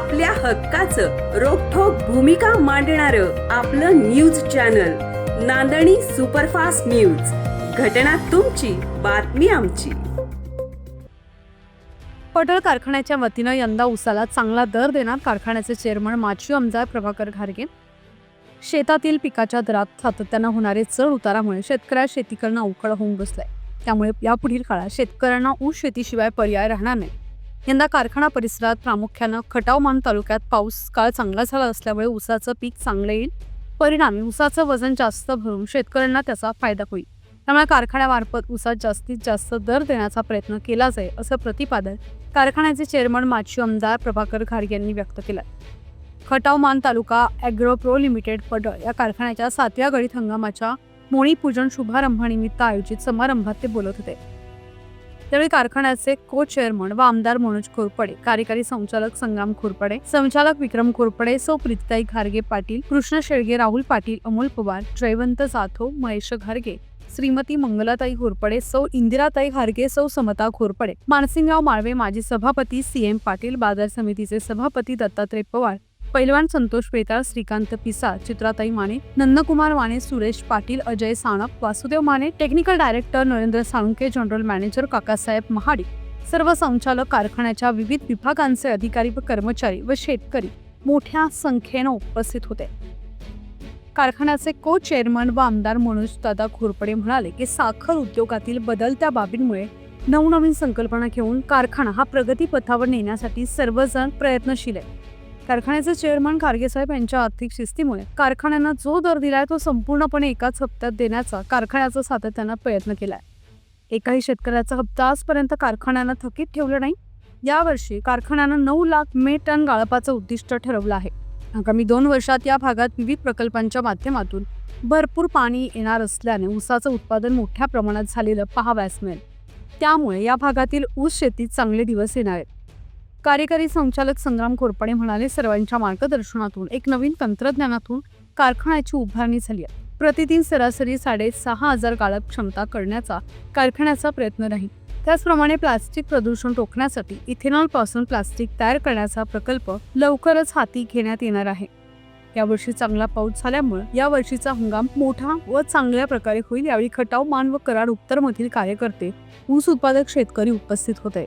आपल्या हक्काचं रोखोक भूमिका मांडणार आपलं news channel Nandani superfast news. घटना तुमची बातमी आमची. पटोल कारखान्याच्या वतीनं यंदा उसाला चांगला दर देणार कारखान्याचे चेअरमन माजी आमदार प्रभाकर घारगे. शेतातील पिकाच्या दरात सातत्यानं होणारे चढ उतारामुळे शेतकऱ्या शेती करणं अवघड होऊन बसलंय. त्यामुळे यापुढील काळात शेतकऱ्यांना ऊस शेतीशिवाय पर्याय राहणार नाही. यंदा कारखाना परिसरात प्रामुख्यानं खटावमान तालुक्यात पाऊस काळ चांगला झाला असल्यामुळे ऊसाचं पीक चांगलं येईल. परिणामी ऊसाचं वजन जास्त भरून शेतकऱ्यांना त्याचा फायदा होईल. त्यामुळे कारखान्यामार्फत ऊसात जास्तीत जास्त दर देण्याचा प्रयत्न केला जाईल असं प्रतिपादन कारखान्याचे चेअरमन माची आमदार प्रभाकर घारगे यांनी व्यक्त केलं. खटावमान तालुका ॲग्रो प्रो लिमिटेड पडळ या कारखान्याच्या सातव्या गळीत हंगामाच्या मोणी पूजन शुभारंभानिमित्त आयोजित समारंभात ते बोलत होते. त्यावेळी कारखान्याचे को चेअरमन व आमदार मनोज खोरपडे कार्यकारी संचालक संग्राम खोरपडे संचालक विक्रम खोरपडे सौ प्रीताई घारगे पाटील कृष्ण शेळगे राहुल पाटील अमोल पवार जयवंत जाधव महेश घारगे श्रीमती मंगलाताई घोरपडे सौ इंदिराताई खारगे सौ समता घोरपडे मानसिंगराव माळवे माजी सभापती सी एम पाटील बाजार समितीचे सभापती दत्तात्रय पवार पैलवान Santosh Petal Shrikant Pisa Chitratai Mane Nandkumar Mane Suresh Patil Ajay Sanap Vasudev Mane technical director Narendra Salunkhe general manager Kakasaheb Mahadik सर्व संचालक कारखान्याच्या विविध विभागांचे अधिकारी व कर्मचारी व शेतकरी मोठ्या संख्येनं उपस्थित होते. कारखान्याचे को चेअरमन व आमदार मनोज दादा घोरपडे म्हणाले की साखर उद्योगातील बदलत्या बाबींमुळे नवनवीन संकल्पना घेऊन कारखाना हा प्रगतीपथावर नेण्यासाठी सर्वजण प्रयत्नशील आहे कारखान्याचे चेअरमन खारगे साहेब यांच्या आर्थिक शिस्तीमुळे कारखान्यांना जो दर दिलाय तो संपूर्णपणे एकाच हप्त्यात देण्याचा कारखान्याचा सातत्यानं प्रयत्न केलाय. एकाही शेतकऱ्याचा हप्ता आजपर्यंत कारखान्यानं थकीत ठेवलं नाही. यावर्षी कारखान्यानं नऊ लाख मे टन गाळपाचं उद्दिष्ट ठरवलं आहे. आगामी दोन वर्षात या भागात विविध प्रकल्पांच्या माध्यमातून भरपूर पाणी येणार असल्याने ऊसाचं उत्पादन मोठ्या प्रमाणात झालेलं पहावयास मिळेल. त्यामुळे या भागातील ऊस शेतीत चांगले दिवस येणार आहेत. कार्यकारी संचालक संग्राम कोरपडे म्हणाले सर्वांच्या मार्गदर्शनातून एक नवीन तंत्रज्ञानातून कारखान्याची उभारणी झाली आहे. प्रतिदिन सरासरी साडेसहा हजार गाळप क्षमता करण्याचा कारखान्याचा प्रयत्न राहील त्याचप्रमाणे प्लास्टिक प्रदूषण रोखण्यासाठी इथेनॉलपासून प्लास्टिक तयार करण्याचा प्रकल्प लवकरच हाती घेण्यात येणार आहे. यावर्षी चांगला पाऊस झाल्यामुळे यावर्षीचा हंगाम मोठा व चांगल्या प्रकारे होईल यावेळी खटाव मान व कराड उत्तरमधील कार्यकर्ते ऊस उत्पादक शेतकरी उपस्थित होते.